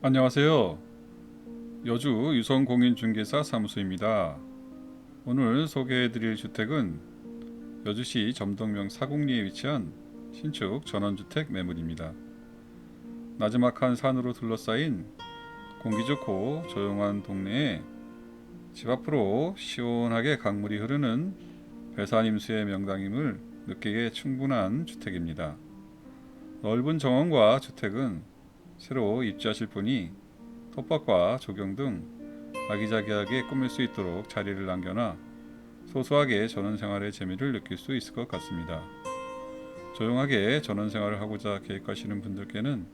안녕하세요. 여주 유성공인중개사 사무소입니다. 오늘 소개해드릴 주택은 여주시 점동명 사곡리에 위치한 신축 전원주택 매물입니다. 나지막한 산으로 둘러싸인 공기 좋고 조용한 동네에 집 앞으로 시원하게 강물이 흐르는 배산임수의 명당임을 느끼게 충분한 주택입니다. 넓은 정원과 주택은 새로 입주하실 분이 텃밭과 조경 등 아기자기하게 꾸밀 수 있도록 자리를 남겨놔 소소하게 전원 생활의 재미를 느낄 수 있을 것 같습니다. 조용하게 전원 생활을 하고자 계획하시는 분들께는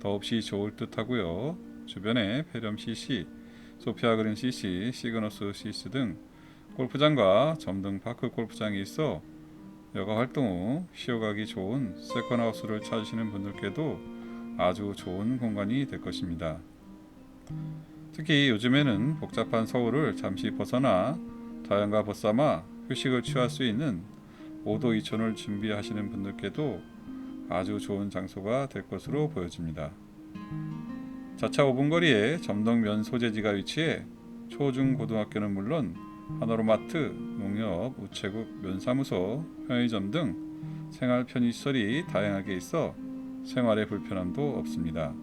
더없이 좋을 듯 하고요. 주변에 페렴 CC, 소피아 그린 CC, 시그너스 CC 등 골프장과 점등 파크 골프장이 있어 여가 활동 후 쉬어가기 좋은 세컨하우스를 찾으시는 분들께도 아주 좋은 공간이 될 것입니다. 특히 요즘에는 복잡한 서울을 잠시 벗어나 자연과 벗삼아 휴식을 취할 수 있는 5도 이촌을 준비하시는 분들께도 아주 좋은 장소가 될 것으로 보여집니다. 자차 5분 거리에 점덕면 소재지가 위치해 초중 고등학교는 물론 하나로마트, 농협, 우체국, 면사무소, 편의점 등 생활 편의시설이 다양하게 있어 생활의 불편함도 없습니다.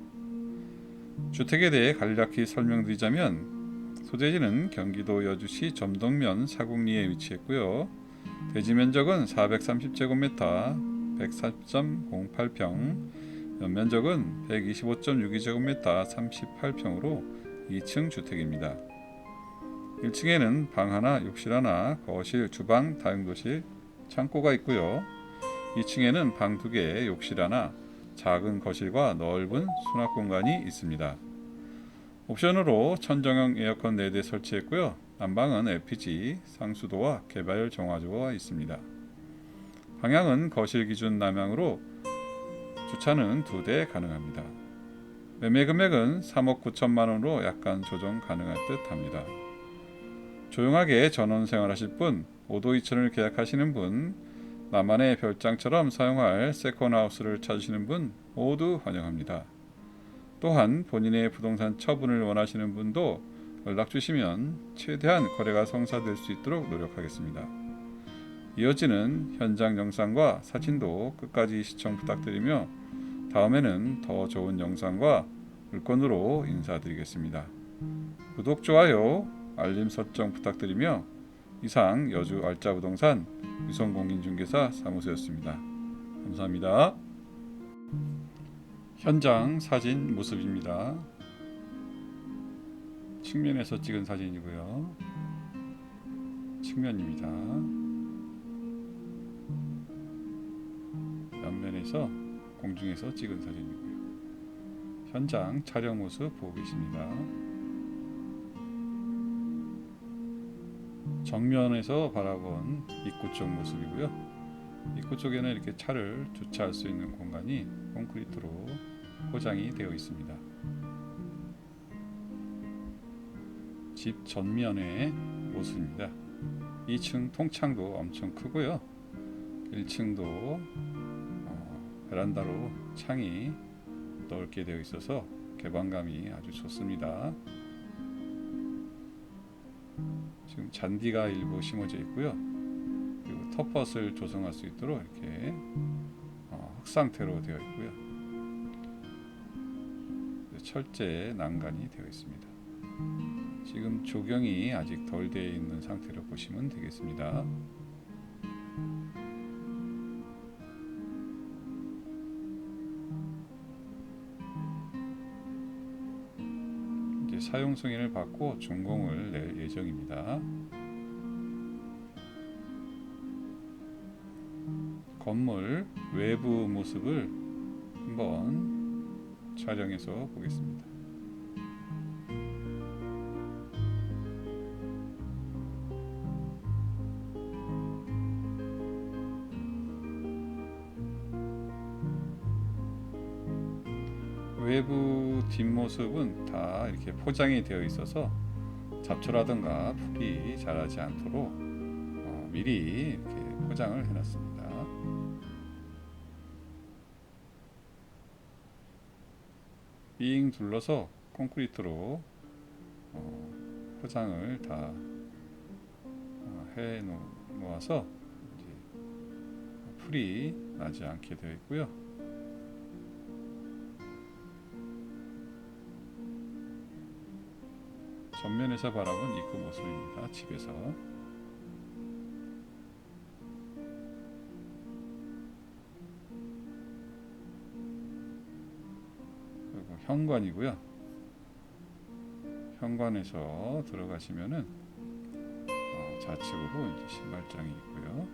주택에 대해 간략히 설명드리자면 소재지는 경기도 여주시 점동면 사곡리에 위치했고요. 대지 면적은 430제곱미터, 140.08평, 연면적은 125.62제곱미터, 38평으로 2층 주택입니다. 1층에는 방 하나, 욕실 하나, 거실, 주방, 다용도실, 창고가 있고요. 2층에는 방두 개, 욕실 하나, 작은 거실과 넓은 수납 공간이 있습니다. 옵션으로 천정형 에어컨 4대 설치했고요. 난방은 LPG, 상수도와 개발 정화조가 있습니다. 방향은 거실 기준 남향으로 주차는 두대 가능합니다. 매매 금액은 3억 9천만 원으로 약간 조정 가능할 듯 합니다. 조용하게 전원 생활하실 분, 5도 2천을 계약하시는 분, 나만의 별장처럼 사용할 세컨하우스를 찾으시는 분 모두 환영합니다. 또한 본인의 부동산 처분을 원하시는 분도 연락 주시면 최대한 거래가 성사될 수 있도록 노력하겠습니다. 이어지는 현장 영상과 사진도 끝까지 시청 부탁드리며 다음에는 더 좋은 영상과 물건으로 인사드리겠습니다. 구독, 좋아요, 알림 설정 부탁드리며 이상 여주 알짜부동산 유성공인중개사 사무소였습니다. 감사합니다. 현장 사진 모습입니다. 측면에서 찍은 사진이고요. 측면입니다. 옆면에서 공중에서 찍은 사진이고요. 현장 촬영 모습 보고 계십니다. 정면에서 바라본 입구 쪽 모습이고요. 입구 쪽에는 이렇게 차를 주차할 수 있는 공간이 콘크리트로 포장이 되어 있습니다. 집 전면의 모습입니다. 2층 통창도 엄청 크고요. 1층도 어, 베란다로 창이 넓게 되어 있어서 개방감이 아주 좋습니다. 지금 잔디가 일부 심어져 있고요. 그리고 텃밭을 조성할 수 있도록 이렇게 어, 흙상태로 되어 있고요. 철제 난간이 되어 있습니다. 지금 조경이 아직 덜 되어 있는 상태로 보시면 되겠습니다. 사용 승인을 받고 준공을 낼 예정입니다. 건물 외부 모습을 한번 촬영해서 보겠습니다. 외부 뒷모습은 다 이렇게 포장이 되어 있어서 잡초라든가 풀이 자라지 않도록 어, 미리 이렇게 포장을 해놨습니다. 빙 둘러서 콘크리트로 어, 포장을 다 어, 해놓아서 풀이 나지 않게 되어 있고요. 전면에서 바라본 입구 모습입니다. 집에서 그리고 현관이고요. 현관에서 들어가시면은 어, 좌측으로 이제 신발장이 있고요.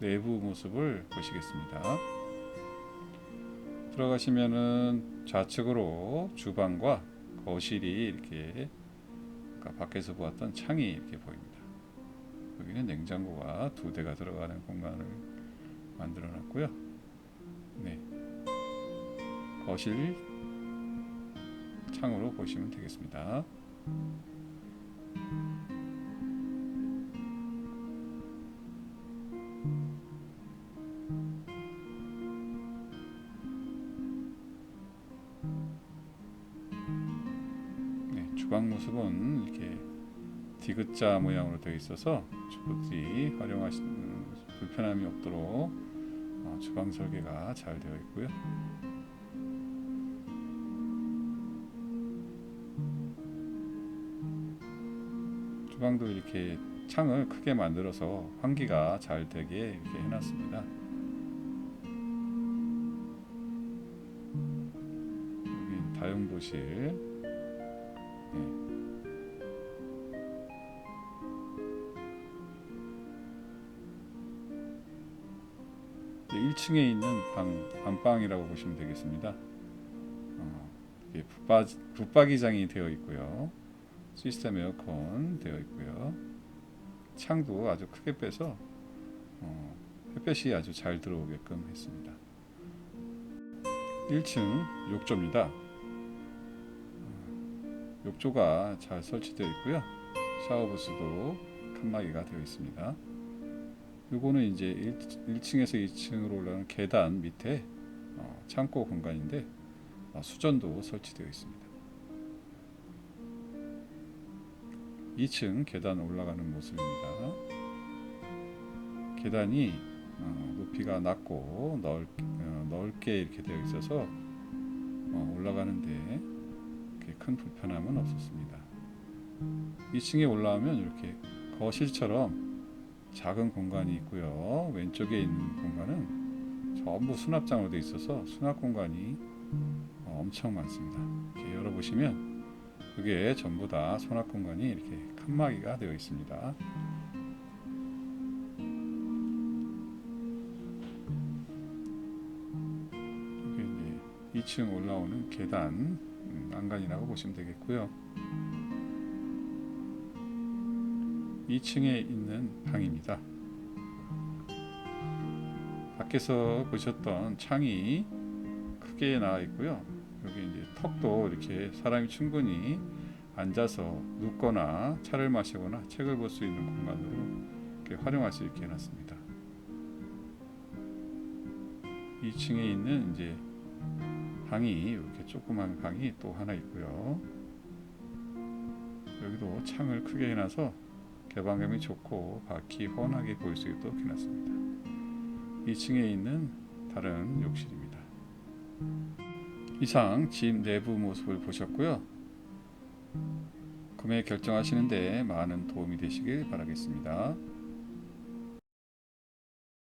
내부 모습을 보시겠습니다. 들어가시면은 좌측으로 주방과 거실이 이렇게 아까 밖에서 보았던 창이 이렇게 보입니다. 여기는 냉장고가 두 대가 들어가는 공간을 만들어 놨고요. 네. 거실 창으로 보시면 되겠습니다. 주방 모습은 이렇게 디귿자 모양으로 되어 있어서 주부들이 활용하시는 불편함이 없도록 어, 주방 설계가 잘 되어 있고요. 주방도 이렇게 창을 크게 만들어서 환기가 잘 되게 이렇게 해놨습니다. 다용도실. 네. 네, 1층에 있는 방 안방이라고 보시면 되겠습니다. 어, 붙박이장이 되어 있고요. 시스템 에어컨 되어 있고요. 창도 아주 크게 빼서 어, 햇볕이 아주 잘 들어오게끔 했습니다. 1층 욕조입니다. 어, 욕조가 잘 설치되어 있고요. 샤워 부스도 칸막이가 되어 있습니다. 요거는 이제 1, 층에서 2층으로 올라가는 계단 밑에 어, 창고 공간인데 어, 수전도 설치되어 있습니다. 2층 계단 올라가는 모습입니다. 계단이 어, 높이가 낮고 넓, 어, 넓게 이렇게 되어 있어서 어, 올라가는데 그렇게 큰 불편함은 없었습니다. 2층에 올라오면 이렇게 거실처럼 작은 공간이 있고요. 왼쪽에 있는 공간은 전부 수납장으로 되어 있어서 수납 공간이 어, 엄청 많습니다. 이렇게 열어보시면 그게 전부 다 수납 공간이 이렇게 칸막이가 되어 있습니다. 이게 이제 2층 올라오는 계단 음, 난간이라고 보시면 되겠고요. 2층에 있는 방입니다. 밖에서 보셨던 창이 크게 나와 있고요. 여기 이제 턱도 이렇게 사람이 충분히 앉아서 눕거나 차를 마시거나 책을 볼 수 있는 공간으로 이렇게 활용할 수 있게 해놨습니다. 2층에 있는 이제 방이 이렇게 조그만 방이 또 하나 있고요. 여기도 창을 크게 해놔서 개방감이 좋고 밖이 훤하게 보일 수 있도록 해놨습니다. 2층에 있는 다른 욕실입니다. 이상 집 내부 모습을 보셨고요. 구매 결정하시는데 많은 도움이 되시길 바라겠습니다.